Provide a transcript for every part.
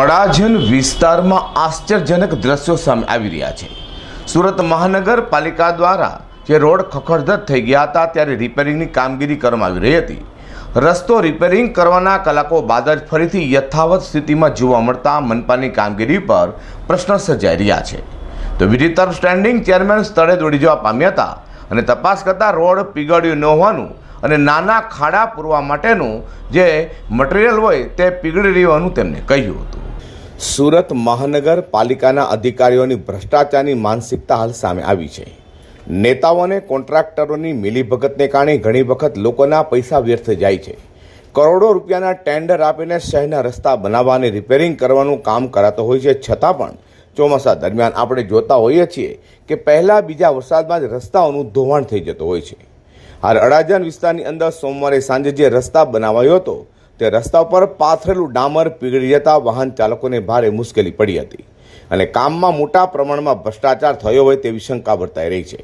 અડાજણ વિસ્તારમાં આશ્ચર્યજનક દ્રશ્યો સામે આવી રહ્યા છે. સુરત મહાનગરપાલિકા દ્વારા જે રોડ ખખડધજ થઈ ગયા હતા, ત્યારે રિપેરિંગની કામગીરી કરવામાં આવી રહી હતી. રસ્તો રિપેરિંગ કરવાના કલાકો બાદ જ ફરીથી યથાવત સ્થિતિમાં જોવા મળતા મનપાની કામગીરી પર પ્રશ્ન સર્જાઈ રહ્યા છે. તો બીજી તરફ સ્ટેન્ડિંગ ચેરમેન સ્થળે દોડી જવા પામ્યા હતા અને તપાસ કરતાં રોડ પીગળ્યું ન હોવાનું અને નાના ખાડા પૂરવા માટેનું જે મટીરિયલ હોય તે પીગળી રહેવાનું તેમણે કહ્યું હતું. સુરત મહાનગરપાલિકાના અધિકારીઓની ભ્રષ્ટાચારની માનસિકતા હાલ સામે આવી છે. નેતાઓ અને કોન્ટ્રાક્ટરોની મિલીભગતને કારણે ઘણી વખત લોકોના પૈસા વ્યર્થ જાય છે. કરોડો રૂપિયાના ટેન્ડર આપીને શહેરના રસ્તા બનાવવા અને રિપેરિંગ કરવાનું કામ કરાતો હોય છે. છતાં પણ ચોમાસા દરમિયાન આપણે જોતા હોઈએ છીએ કે પહેલાં બીજા વરસાદમાં જ રસ્તાઓનું ધોવાણ થઈ જતું હોય છે. હાલ અડાજણ વિસ્તારની અંદર સોમવારે સાંજે જે રસ્તા બનાવાયો હતો, તે રસ્તા પર પાથરેલું ડામર પીગળી જતા વાહન ચાલકોને ભારે મુશ્કેલી પડી હતી અને કામમાં મોટા પ્રમાણમાં ભ્રષ્ટાચાર થયો હોય તેવી શંકા વર્તાઈ રહી છે.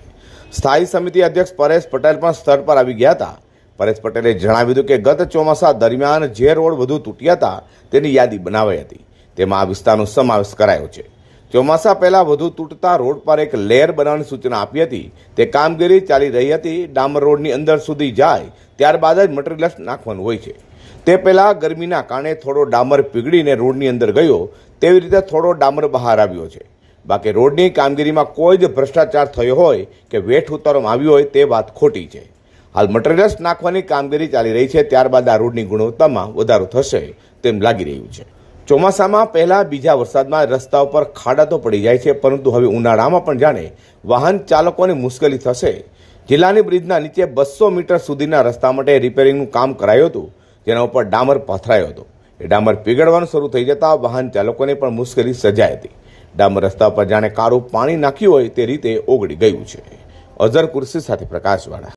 સ્થાયી સમિતિ અધ્યક્ષ પરેશ પટેલ પણ સ્થળ પર આવી ગયા હતા. પરેશ પટેલે જણાવ્યું હતું કે ગત ચોમાસા દરમિયાન જે રોડ વધુ તૂટ્યા હતા, તેની યાદી બનાવાઈ હતી. તેમાં આ વિસ્તારનો સમાવેશ કરાયો છે. ચોમાસા પહેલાં વધુ તૂટતા રોડ પર એક લેયર બનાવવાની સૂચના આપી હતી. તે કામગીરી ચાલી રહી હતી. ડામર રોડની અંદર સુધી જાય ત્યારબાદ જ મટીરિયલ્સ નાખવાનું હોય છે. તે પહેલાં ગરમીના કારણે થોડો ડામર પીગળીને રોડની અંદર ગયો. તેવી રીતે થોડો ડામર બહાર આવ્યો છે. બાકી રોડની કામગીરીમાં કોઈ જ ભ્રષ્ટાચાર થયો હોય કે વેઠ ઉતારવામાં આવ્યો હોય તે વાત ખોટી છે. હાલ મટીરિયલ્સ નાખવાની કામગીરી ચાલી રહી છે. ત્યારબાદ આ રોડની ગુણવત્તામાં વધારો થશે તેમ લાગી રહ્યું છે. ચોમાસામાં પહેલા બીજા વરસાદમાં રસ્તા ઉપર ખાડા તો પડી જાય છે, પરંતુ હવે ઉનાળામાં પણ જાણે વાહન ચાલકોને મુશ્કેલી થશે. જિલ્લાની બ્રિજના નીચે બસો મીટર સુધીના રસ્તા માટે રિપેરિંગનું કામ કરાયું હતું, જેના ઉપર ડામર પથરાયો હતો. એ ડામર પીગળવાનું શરૂ થઈ જતા વાહન ચાલકોને પણ મુશ્કેલી સર્જાઈ હતી. ડામર રસ્તા પર જાણે કારું પાણી નાખ્યું હોય તે રીતે ઓગળી ગયું છે. અઝર કુર્સી સાથે પ્રકાશવાળા.